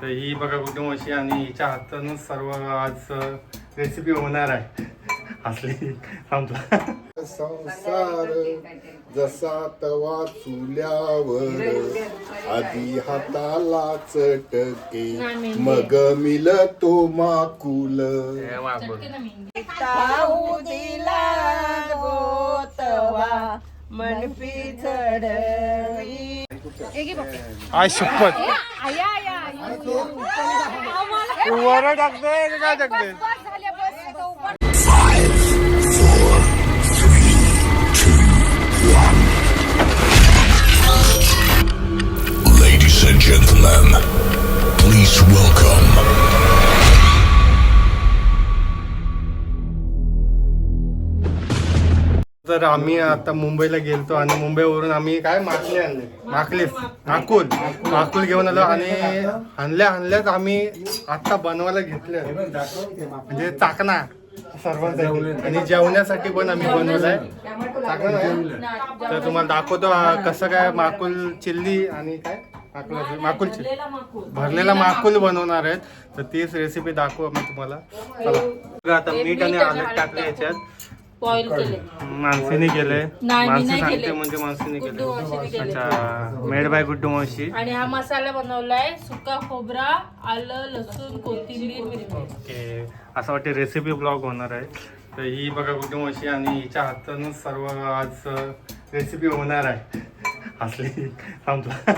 तर ही बघा कुटुंब अशी आणि हिच्या हातानच सर्व आज रेसिपी होणार आहे. असली संपला संसार जसा तवा चुल्यावर आधी हाताला चटके मग मिल तो माकुल चढवी. आय शपथ. वर टाकते काय टाकते तर आम्ही आता मुंबईला गेलतो आणि मुंबईवरून आम्ही काय माकले आणले? माकले. नाकूल नाकूल घेऊन आलो आणि आणल्या आणल्याच आम्ही आता बनवायला घेतलं. म्हणजे चाकणा. सर्वांसाठी. आणि जेवण्यासाठी पण आम्ही बनवलाय. तर तुम्हाला दाखवतो कसं काय माकुल चिल्ली आणि काय? माकुल माकुल चिल्ली. भरलेला माकुल बनवणार आहेत. तर तीच रेसिपी दाखवू आम्ही तुम्हाला. चला. आता मीठ आणि आलं टाकले याच्यात. बॉईल केले. मानसीने केलंय नाही, मी मानसी नाही सांगते केले. म्हणजे मानसीने गुड्डू मावशीने केले. अच्छा मेड बाय गुड्डू मावशी. आणि हा मसाला बनवलाय सुका खोबरा आलं लसूण कोथिंबीर मिरची. ओके. असं वाटते रेसिपी ब्लॉग होणार आहे. तर ही बघा गुड्डू मावशी आणि हिच्या हातानच सर्व आज रेसिपी होणार आहे. असली संपला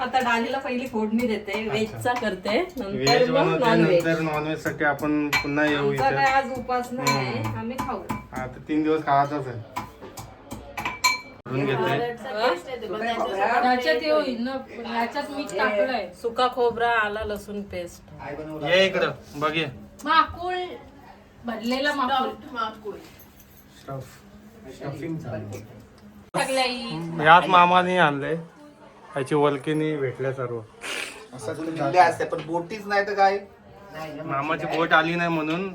आता डालीला पहिली फोडणी देते व्हेजचा करते नंतर व्हेज मग बनवते नॉन व्हेज नंतर नॉनव्हेजसाठी आपण पुन्हा येऊ आमचा काय इथे आज उपास नाही आम्ही खाऊ. आता तीन दिवस खायचाच आहे. भरून घेते याच्यात हे? होईल ना याच्यात मीठ टाकलंय. सुका खोबरा आला लसूण पेस्ट. ये इकडं बघ ये. माकुळ. भरलेला माकुळ. टाकलाय. यात मामाने आणलंय. याची वलकीनी भेटल्या सर्व. असं असते पण बोटीच नाही तर काय? मामाची बोट आली नाही म्हणून.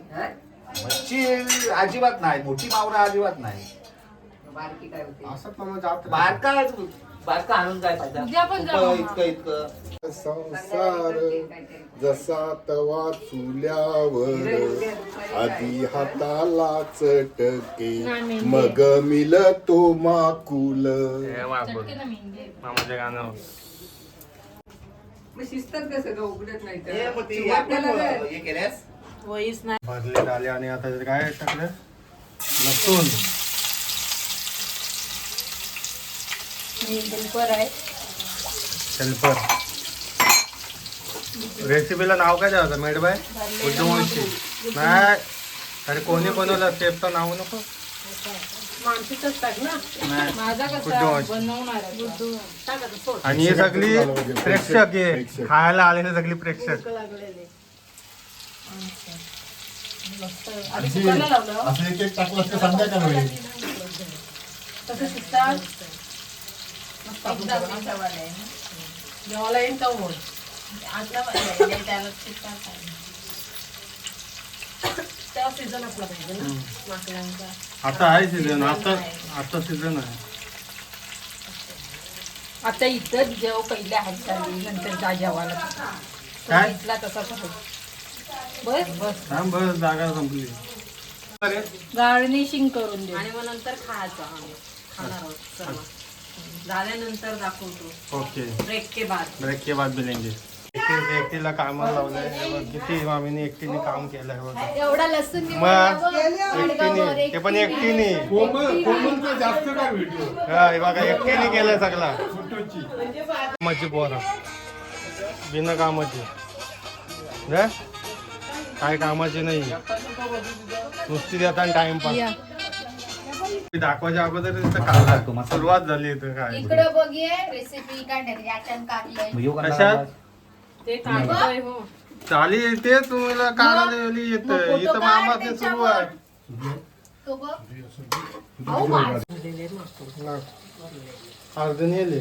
मच्छी अजिबात नाही मोठी मावरा अजिबात नाही. असं मामा जात बारका आणून काय पण इतकं. इतकं. संसार जसा तवा चुल्यावर आधी हाताला चटके मग मिल तो माकुल. हे मागून मामाच्या गाणं. वहीच नाही भरले झाले आणि आता काय टाकलं? लसूण. हेल्पर आहे. हेल्पर रेसिपीला नाव काय द्यावं मेडबाय? उद्योगवंशी नाही. अरे कोणी बनवलं? शेफचं नाव नको. माणसीच ना. माझा कसा. बनवणार. आणि ही सगळी प्रेक्षक आहे खायला आलेले सगळी प्रेक्षक. लागलेले. आधी कुकरला लावलं? कसं शिजतात? मस्त आपलं जेवायला येईन तर होईल तेव्हा सीझन असला पाहिजे ना माकडांचा. आता आहे सीझन आता आता सीझन आहे. आता इथं जेव पहिले हात झाली नंतर जा जेवायला. काय? इथला तसाच आहे बस बस. थांब बस जागा संपली. अरे गार्निशिंग करून दे. आणि मग नंतर खायचं आम्ही. खाणार आहोत. झाल्यानंतर दाखवतो. ओके. ब्रेक के बाद. ब्रेक के बाद मिलेंगे एकटी एकटीला कामाला लावलंय हे बघ, किती मामीने एकटीने काम केलंय बघ. एवढा लसूण मी मग. एकटीने ते पण एकटीने. हा हे बघा एकटीने केलंय सगळा. कामाची पोरं. बिना कामाची. रे? काय कामाची नाही. नुसती देता टाइमपास दाखवायच्या अगोदर सुरुवात झाली इथं काय? इकडं बघूया रेसिपी काय टाकली कशात? ते काढतोय हो. चाली ते तुम्हाला काढायला येत इथं काढ मामाचे सुरू आहे. तो. अर्धन येले.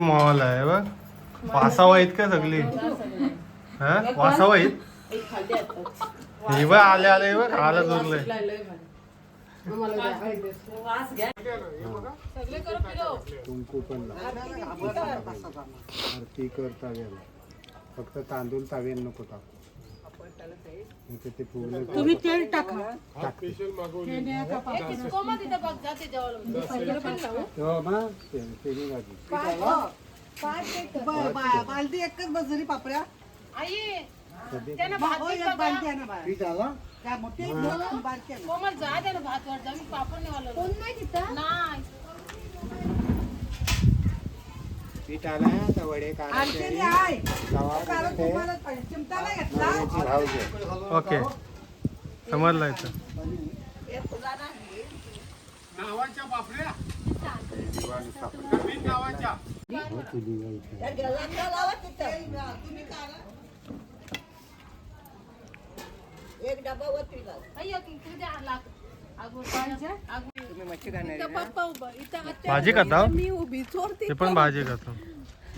मॉल आहे बघ. वासावा आहेत का सगळी? हा? वासावा आहेत? हे आले आले. कुंकू पण आरती कर तव्याला फक्त तांदूळ तव्याला नको टाकू. नाहीतर ते फुगलं तुम्ही तेल टाका. तेव्हा मग. ते- तेली भाजी ब- बा- बालदी एकच बसली पापड्या. आई कधी हो, एक बालदी आहे ना बाहेर. पीठ आला? त्या मोठी एक दोन बारकी आहे ना. कोमल जा दे ना भात वर जा. मी पापड नाही कोण नाही तिथं? नाही. पीठ आला तर वडे आणखीन आहे. कारण तुम्हाला पाहिजे. चिमटा नाही घेतला? ओके. समजला इथं. अगो, अगो. भाजी? खाता? मी उभी चोरते ते पण भाजी खातो.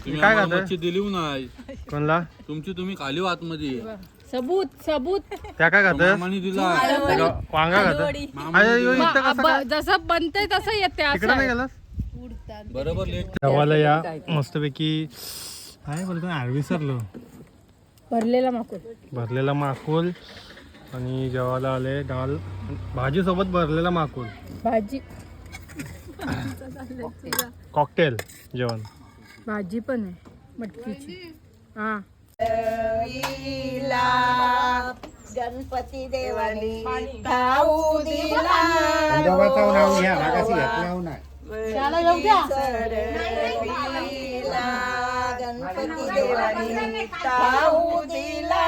तुम्ही काय आम्हाला खाताय? मच्छी दिली नाही कोणला? तुमची तुम्ही खाली हो आतमध्ये. सबूत सबूत. त्या काय खात मामाने दिला. वांगा खात अरे यो इथं कसं काय जसं बनतंय तसं येते तिकडे नाही गेलास? बरोबर लेट. गावाला या मस्तपैकी काय बोलतो ना विसरलो भरलेला माकूल. भरलेला माकुल. आणि जेवायला आले डाल भाजी सोबत भरलेला माकुल. भाजी. कॉकटेल जेवण. भाजी पण आहे मटकीची. हा. गणपती देवानी खाऊ दिला. गणपती देवानी खाऊ दिला.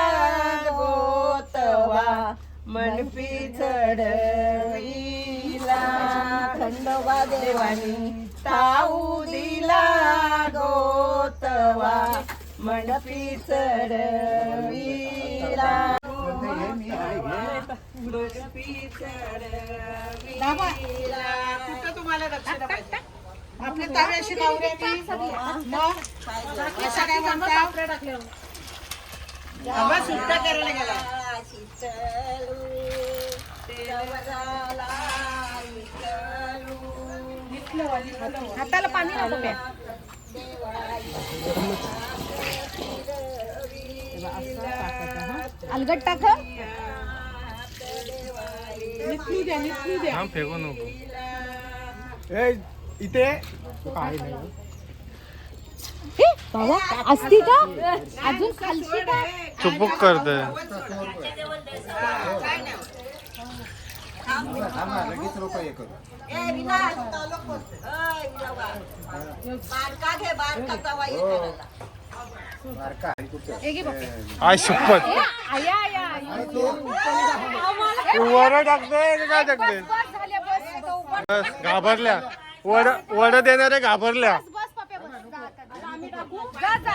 गोतवा मनपी चढविला. खंडोबा देवानी ताऊ दिला गोतवा मनपी चढविला. कुठं तुम्हाला दक्षिणा पाहिजे? आपल्या ताब्याशी नवऱ्यानी मग? अशा काय म्हणता? आम्हा सुट्ट्या करायला गेला. हाताला पाणी नको प्या. अलगट टाक थांब फेकू नको. इथे? काय नाही. बाबा असती का? अजून खालची का? चुपूक करते. आय शपथ आया आया वर टाकते का काय टाकते बस झाल्या बस तो उभं बस. घाबरल्या. वड वड देणारे घाबरल्या बस पप्या बस जा आता. आम्ही टाकू जा जा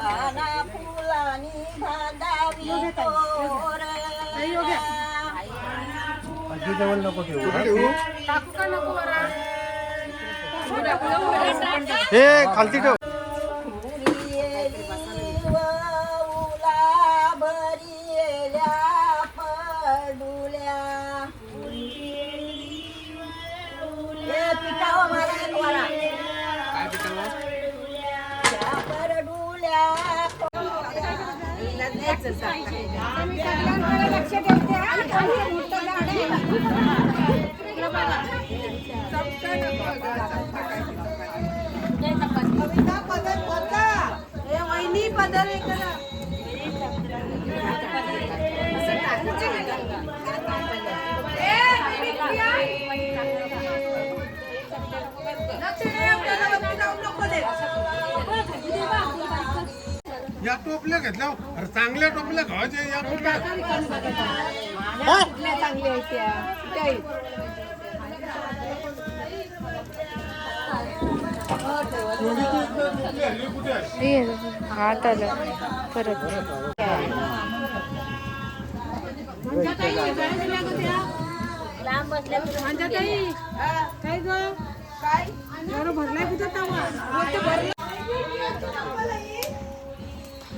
पाना फुलानी बांधावी तोरणा आजी जवळ नको ठेवू टाकू का नको बरं हे खालती ठेव लक्ष ठेवते हा. खाली मोठं झाड आहे. इकडं बघा. हे या टोपल्या घेतल्या. अरे चांगल्या टोपल्या घ्यायच्या या कुठल्या हात आलं. परत. काय ग? काय? भरलाय कुठं तवा?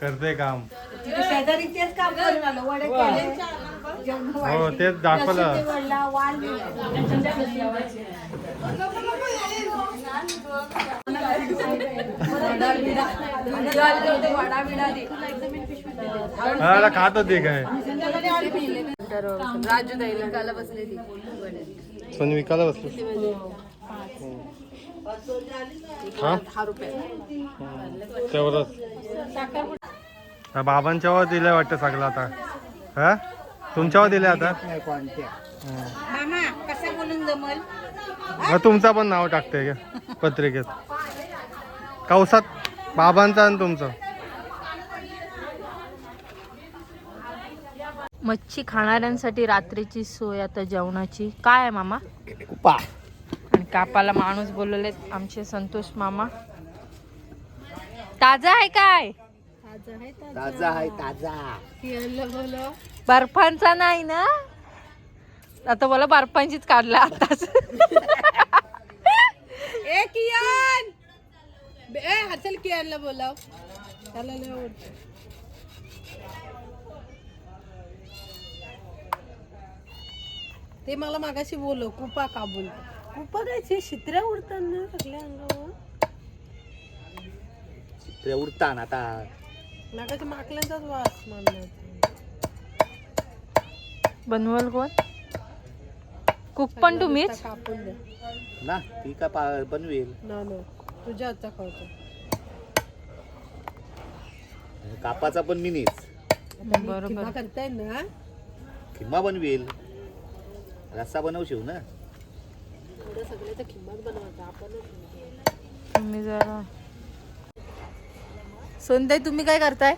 करते काम. शेजारी तेच काम करून आलं वडे केले हो तेच दाखवलं. हा आता खात होती काय? राजू द्यायला सोनी विकायला बसली. हा? तेवढंच. हा, बाबांच्यावर दिलंय वाटतं सगळं आता. हा? तुमच्यावर दिलंय आता? मामा कसं बोलून जमल? मग तुमचं पण नाव टाकते का पत्रिकेत. कौसात बाबांचं आणि तुमचं. मच्छी खाणाऱ्यांसाठी रात्रीची सोय आता जेवणाची. काय आहे मामा? कुपा आणि कापाला माणूस बोलवले आमचे संतोष मामा. ताजा आहे काय? ताजा आहे ताजा. बर्फांचा नाही ना? आता मला बर्फांचीच काढला आताच. ए कियान! ए हचल कियानला बोलाव. त्याला लय आवडतं. ते मला मागाशी बोलव कुपा का बोल कुपा काय शित्र्या उडतात ना सगळ्या अंगावर. ते उडतान आता. मागाशी माकल्यांचाच वास मानणार बनवल कोण? कुक पण तुम्हीच कापून द्या ना ती का पा- बनवेल? ना ना. तुझ्या हातचा खावतो कापाचा पण मिनीच. बरोबर. किंवा करताय ना खिम्मा बनवेल. रस्सा बनवशीव ना? सगळे तर किंमत बनवायचं आपणच तुम्ही जरा. सोनताई तुम्ही काय करताय?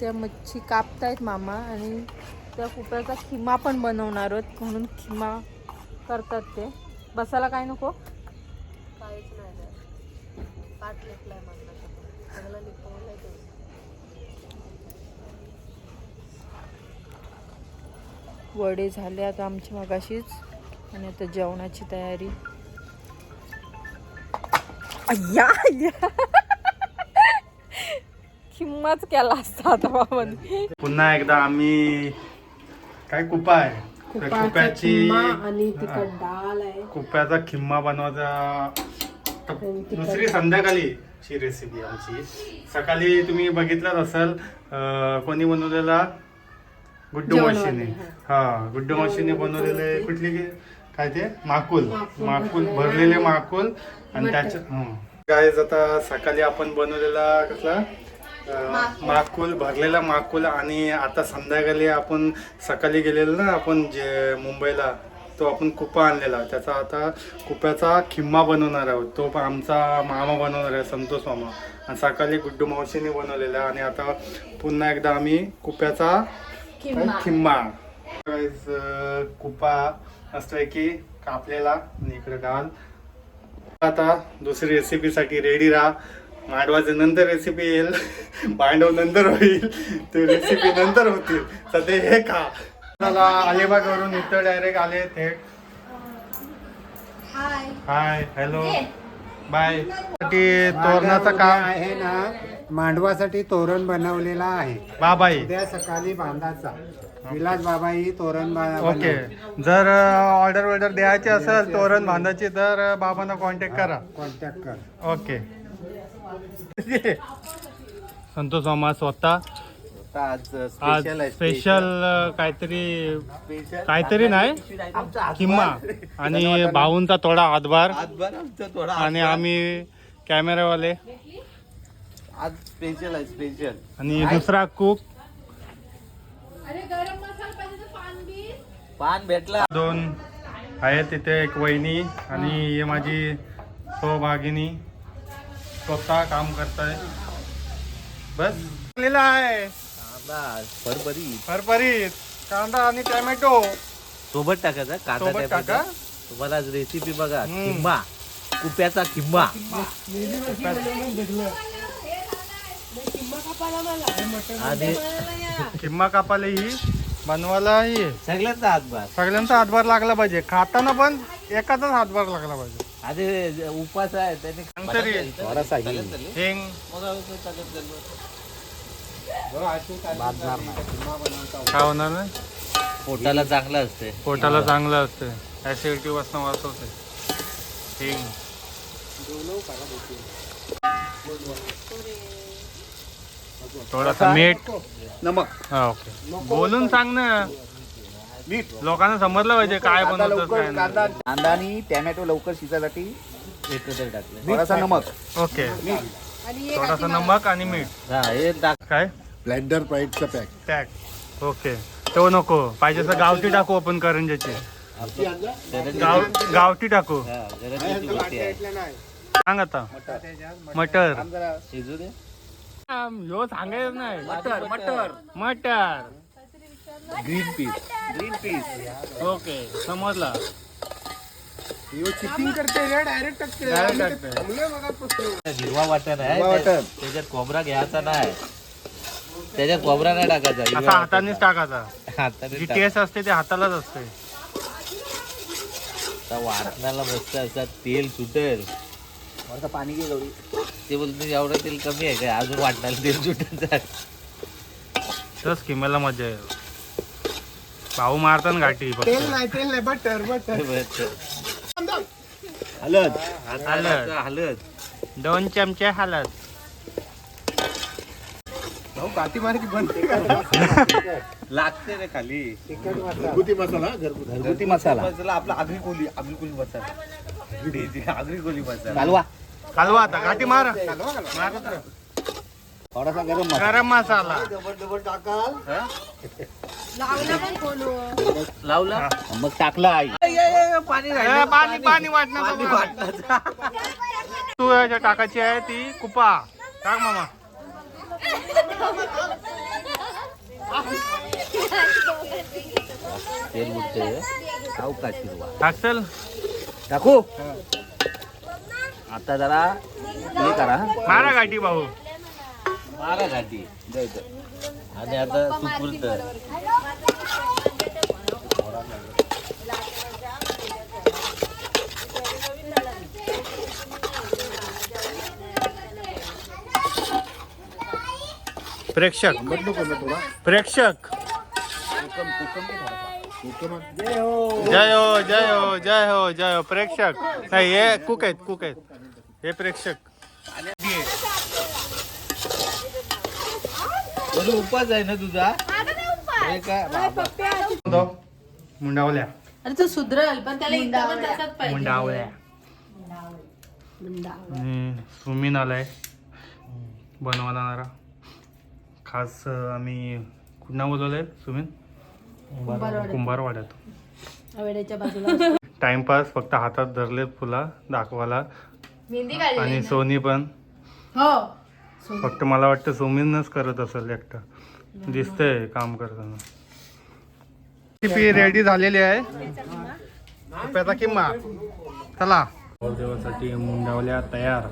त्या मच्छी कापतायत मामा आणि त्या कुपऱ्याचा खिमा पण बनवणार आहोत म्हणून खिमा करतात ते. बसायला काय नको? काहीच नाही पाठ लेपलाय माझा चांगला लिपवलाय तो वडे झाले आता आमची मगाशीच. आणि आता जेवणाची तयारी. अय्या अय्या. किंमत केला असता आता बाबांनी. पुन्हा एकदा आम्ही काय कुपा आहे? कुप्याची आणि तिखट डाळ आहे. कुप्याचा खिम्मा बनवायचा. दुसरी संध्याकाळीची रेसिपी आमची. सकाळी तुम्ही बघितलंच असाल कोणी बनवलेला गुड्डू मावशीने. हा. गुड्डू मावशीने बनवलेले कुठली काय ते? माकुल. माकुल भरलेले. माकुल. आणि त्याच्या काय आता सकाळी आपण बनवलेला कसला? माकुल भरलेला माकुल आणि आता संध्याकाळी आपण सकाळी गेलेलो ना आपण जे मुंबईला तो आपण कुपा आणलेला. त्याचा आता कुप्याचा खिम्मा बनवणार आहोत. तो पण आमचा मामा बनवणार आहे संतोष मामा. आणि सकाळी गुड्डू मावशीने बनवलेला. आणि आता पुन्हा एकदा आम्ही कुप्याचा Guys, अं, कुपा मस्तपैकी कापलेला आणि इकडे डाल आता दुसरी रेसिपीसाठी रेडी राहा. मांडवाचं नंतर रेसिपी येईल. मांडव नंतर होईल. ते रेसिपी नंतर होतील. सध्या हे खा. मला अलिबागवरून इथं डायरेक्ट आले थेट हाय हाय हॅलो बाय तोरणाचं काम आहे ना मांडवासाठी तोरण बनवलेला आहे. बाबाई. उद्या सकाळी बांधाचा. विलास बाबा ही तोरण बा- ओके. जर ऑर्डर ऑर्डर द्यायची असेल तोरण बांधायची तर बाबांना कॉन्टॅक्ट करा. कॉन्टॅक्ट कर. ओके. संतोष मामा स्वतः. आज आज स्पेशल काहीतरी काहीतरी नाही. किंमा आणि भाऊंचा थोडा हातभार आजभर आमचं थोडा आणि आम्ही कॅमेरावाले. आज स्पेशल आहे स्पेशल आणि दुसरा कुक पान भेटला. दोन आहेत तिथे एक वहिनी आणि ही माझी सौभागिनी. स्वतः काम करताय. बस. लिहिलं आहे. फरफरी फरफरीत. कांदा आणि टोमॅटो. सोबत टाकायचा कांदा सोबत टाका. तुम्हाला आज रेसिपी बघा. हम्म. किंमा कुप्याचा किंमा आणि किंमा कापाले ही बनवायला ही. सगळ्यांचा हातभार. सगळ्यांचा हातभार लागला पाहिजे. खाताना पण एकाचाच हातभार लागला पाहिजे. आणि उपास आहे त्याने थोडासा हिंग. काय होणार नाही. पोटाला चांगलं असते पोटाला चांगलं असते ऍसिडिटी वाजता वाचवते हिंग. थोडासा मीठ नमक. हा ओके. बोलून सांग ना. मीठ लोकांना समजलं पाहिजे काय कांदा लवकर नाही. कांदा कांदा आणि टॅमॅटो लवकर शिजायसाठी एकत्र टाकलं. थोडासा नमक. ओके. थोडासा नमक आणि मीठ. हा हे टाक. काय? ब्लेंडर पाईटचा पॅक टॅक ओके. तो नको. पाहिजे तर गावठी टाकू आपण करंजाची गाव गावठी टाकू. हा, गरजेची गोष्टी आहे. सांग आता. मटर. जरा शिजू दे. ह्यो सांगायचं नाही. मटर मटर. मटर green peas green peas okay समजला. चिटिंग करते डायरेक्ट टाकते. Direct टाकते. हिरवा वाटण आहे. हिरवा त्या- वाटण. त्याच्यात कोबरा घ्यायचा नाही. त्याच्यात कोबरा नाही टाकायचा. असा हातानेच टाकायचा. हाताने जी टाक. टेस्ट असते ते हातालाच असते. आता वाटणाला मस्त असं तेल सुटेल. पाणी घे गौरी ते बोलते एवढं तेल कमी आहे काय? अजून वाटणाला तेल तस किमेला मजा आहे भाऊ मारताना गाठी फक्त. तेल नाही तेल नाही बटर बटर हलद. हलद. हलद. दोन चमचे हलद. भाऊ काठी मार की बंद. लागते रे खाली. घरगुती मसाला घरगुती. घरगुती मसाला. मसाला आपला आगरी कोली आगरी कोली मसाला. आगरी कोली मसाला. कालवा. हलवा आता गाठी मार. थोडासा गरम मसाला. गरम मसाला. लावला मग टाकला आई. पाणी पाणी पाणी वाटणार तू याच्या टाकायची आहे ती कुपा. टाक मामा. तेल उठते टाकू आता जरा हे करा. मारा गाठी भाऊ. मारा घाटी आणि आता सुपुर्त प्रेक्षक. प्रेक्षक. जय हो जय हो जय हो जय हो प्रेक्षक. नाही हे कुक आहेत कुक आहेत. हे प्रेक्षक. उपास आहे ना तुझा? हे काय? बाबा. मुंडावल्या. अरे तो सुधरल पण त्याला एकदा पण तसाच पाहिजे. मुंडावल्या. आणि सुमीन आलाय. बनवायला खास अं, आम्ही कुठं बोलवलंय सुमीन? कुंभारवाड्यात. बाजूला. टाइमपास फक्त हातात धरलेत फुला दाखवायला. मेहंदी आणि काढली सोनी पण. हो. फक्त मला वाटतं सुमीनच करत असेल एकटं. दिसतंय काम करताना. रेसिपी रेडी झालेली आहे. रुपयाचा किंमा चला. देवासाठी मुंडावल्या तयार.